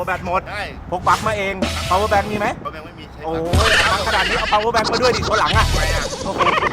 ลัวแบตหมด ได้พกปลั๊กมาเอง power bank มีไหมเพราะแบงค์ไม่มีใช้โอ้ยปลั๊กขนาดนี้เอา power bank มาด้วยดิตัวหลังอะไปอะโอ้โห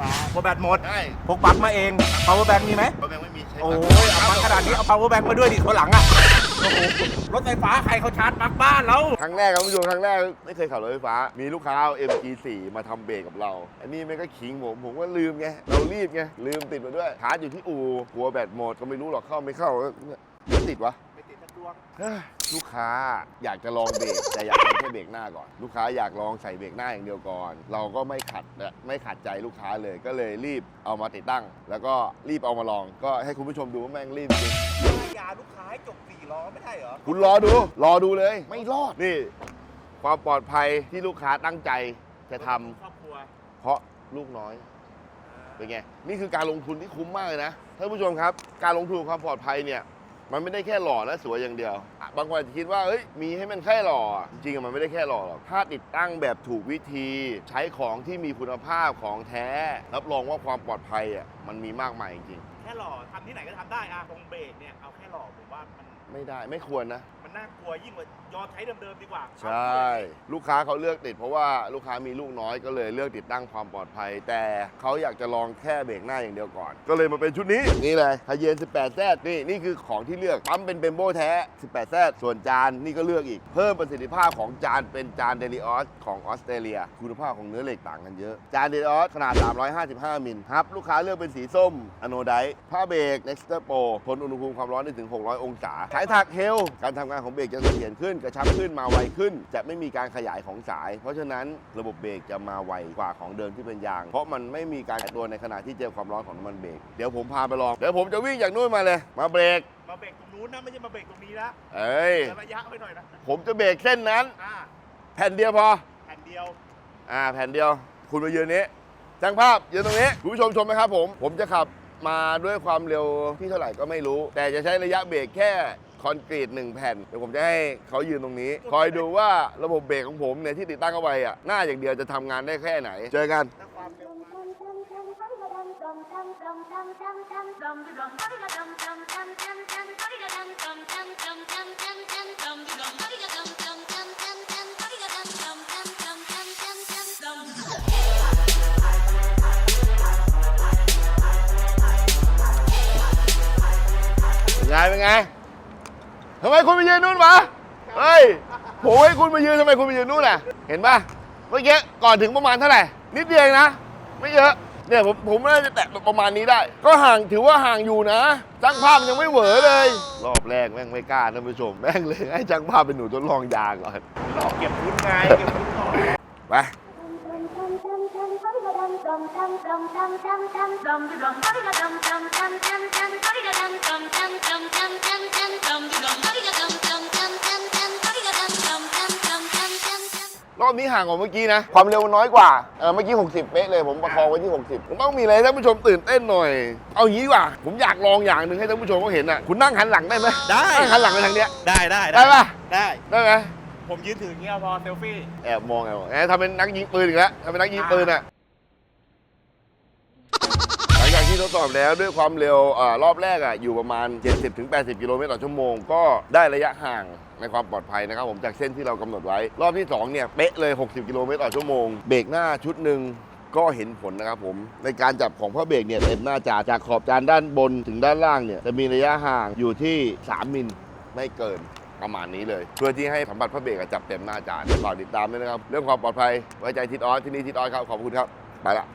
ฟฟ้ากลัวแบตหมด ได้พกปลั๊กมาเอง power bank มีไหม เพราะแบงค์ไม่มีใช้โอ้ยเอาปลั๊กขนาดนี้ เอา power bank มาด้วยดิตัวหลังอะโอ้โหรถไฟฟ้าใครเขาชาร์จปลั๊กบ้านเรา ครั้งแรกครับผู้ชมครั้งแรกไม่เคยขับรถไฟฟ้า มีลูกค้าเอา MG4 มาทำเบรกกับเรา อันนี้ไม่ก็ขิงผมผมก็ลืมไงเรารีบไงลืมติดมาด้วยชาร์จอยู่ที่อู่กลัวแบตหมดก็ไม่รู้หรอกเข้าไม่เข้าเนี่ยไม่ติดวะไปติดตะดวง เฮ้ย ลูกค้าอยากจะลองเบรกแต่อยากทำแค่เบรกหน้าก่อน ลูกค้าอยากลองใส่เบรกหน้าอย่างเดียวก่อน เราก็ไม่ขัดและไม่ขัดใจลูกค้าเลยก็เลยรีบเอามาติดตั้ง แล้วก็รีบเอามาลอง ก็ให้คุณผู้ชมดูว่าแม่งรีบจริงยาลูกค้าให้จบสี่ล้อไม่ใช่เหรอ คุณรอดู รอดูเลย ไม่รอดนี่ ความปลอดภัยที่ลูกค้าตั้งใจจะทำครอบครัวเพราะลูกน้อย เป็นไง นี่คือการลงทุนที่คุ้มมากเลยนะท่านผู้ชมครับ การลงทุนความปลอดภัยเนี่ย มันไม่ได้แค่หล่อและสวยอย่างเดียว บางคนอาจจะคิดว่าเอ้ยมีให้มันแค่หล่อ จริงๆมันไม่ได้แค่หล่อหรอกถ้าติดตั้งแบบถูกวิธีใช้ของที่มีคุณภาพของแท้ รับรองว่าความปลอดภัยอะมันมีมากมายจริงแค่หล่อทำที่ไหนก็ทำได้อะตรงเบรกเนี่ยเอาแค่หล่อผมว่ามัน ไม่ได้ไม่ควรนะ มันน่ากลัวยิ่งกว่ายอมใช้เดิมๆดีกว่าใช่ลูกค้าเขาเลือกติด เพราะว่าลูกค้ามีลูกน้อยก็เลยเลือกติดตั้งความปลอดภัย แต่เขาอยากจะลองแค่เบรกหน้าอย่างเดียวก่อน ก็เลยมาเป็นชุดนี้นี่เลยฮาเยน 18 แซนี่นี่คือของที่เลือกปั๊มเป็นเบมโบแท้ 18 แซส่วนจานนี่ก็เลือกอีก เพิ่มประสิทธิภาพของจานเป็นจานเดลิออสของออสเตรเลีย คุณภาพของเนื้อเหล็กต่างกันเยอะ จานเดลิออสขนาด 355 มิลครับลูกค้าเลือกเป็นสีส้มอโนไดผ้าเบรก Nexter Pro ทนอุณหภูมิความร้อนได้ถึง 600 องศาสายถักเฮล การทำงานของเบรกจะเสถียรขึ้น กระชับขึ้นมาไวขึ้น จะไม่มีการขยายของสาย เพราะฉะนั้นระบบเบรกจะมาไวกว่าของเดิมที่เป็นยาง เพราะมันไม่มีการแตะตัวในขณะที่เจอความร้อนของน้ำมันเบรกเดี๋ยวผมพาไปลองเดี๋ยวผมจะวิ่งจากนู่นมาเลย มาเบรกมาเบรกตรงนู้นนะไม่ใช่มาเบรกตรงนี้นะเอ้ยเดี๋ยวระยะไปหน่อยนะผมจะเบรกเส้นนั้น อ่าแผ่นเดียวพอ แผ่นเดียวอ่าแผ่นเดียว คุณมายืนนี้ช่างภาพยืนตรงนี้คุณผู้ชมชมไหมครับผม ผมจะขับมาด้วยความเร็วที่เท่าไหร่ก็ไม่รู้ แต่จะใช้ระยะเบรกแค่ คอนกรีตหนึ่งแผ่นเดี๋ยวผมจะให้เขายืนตรงนี้ คอยดูว่าระบบเบรกของผมเนี่ยที่ติดตั้งเข้าไปอะหน้าอย่างเดียวจะทำงานได้แค่ไหน เจอกันถ้าความเร็วมาเป็นไงเป็นไง ทำไมคุณไปยืนนู่นวะเฮ้ยผมให้คุณมายืนทำไมคุณไปยืนนู่นอะ เห็นปะเมื่อกี้ก่อนถึงประมาณเท่าไหร่ นิดเดียวเองนะ ไม่เยอะ เนี่ยผมผมน่าจะแตะประมาณนี้ได้ ก็ห่างถือว่าห่างอยู่นะจ้างภาพยังไม่เหวอเลย รอบแรกแม่งไม่กล้าท่านผู้ชม แม่งเลยให้จ้างภาพเป็นหนูทดลองยางก่อนหลอกเก็บพุ้นไงเก็บพุ้นก่อนไปร อบนี้ห่างกว่าเมื่อกี้นะ ความเร็วมันน้อยกว่าเออเมื่อกี้ 60 เป๊ะเลยผมประคองไว้ที่ 60ผมต้องมีอะไรให้ท่านผู้ชมตื่นเต้นหน่อย เอางี้ดีกว่า ผมอยากลองอย่างหนึ่งให้ท่านผู้ชมเขาเห็นอะคุณนั่งหันหลังได้ไหมได้ นั่งหันหลังไปทางเนี้ยได้ได้ได้ปะได้ ได้ไหมผมยืนถืออย่างเงี้ยพอเซลฟี่แอบมองแอบมองแอบทำเป็นนักยิงปืนอีกแล้วทำเป็นนักยิงปืนอะ หลังจาก ทดสอบแล้วด้วยความเร็วอรอบแรกอะอยู่ประมาณ 70-80 กิโลเมตรต่อชั่วโมง ก็ได้ระยะห่างในความปลอดภัยนะครับผมจากเส้นที่เรากำหนดไว้ รอบที่ 2 เนี่ย เป๊ะเลย 60 กิโลเมตรต่อชั่วโมง เบรกหน้าชุดหนึ่งก็เห็นผลนะครับผมในการจับของพ่อเบรกเนี่ยเต็มหน้าจาจากขอบจานด้านบนถึงด้านล่างเนี่ยจะมีระยะห่างอยู่ที่ 3 มิลไม่เกินประมาณนี้เลย เพื่อที่ให้สัมผัสพระเบรกจับเต็มหน้าจานฝากติดตามด้วยนะครับ เรื่องความปลอดภัยไว้ใจทิดออสที่นี่ทิดออสครับขอบคุณครับไปละ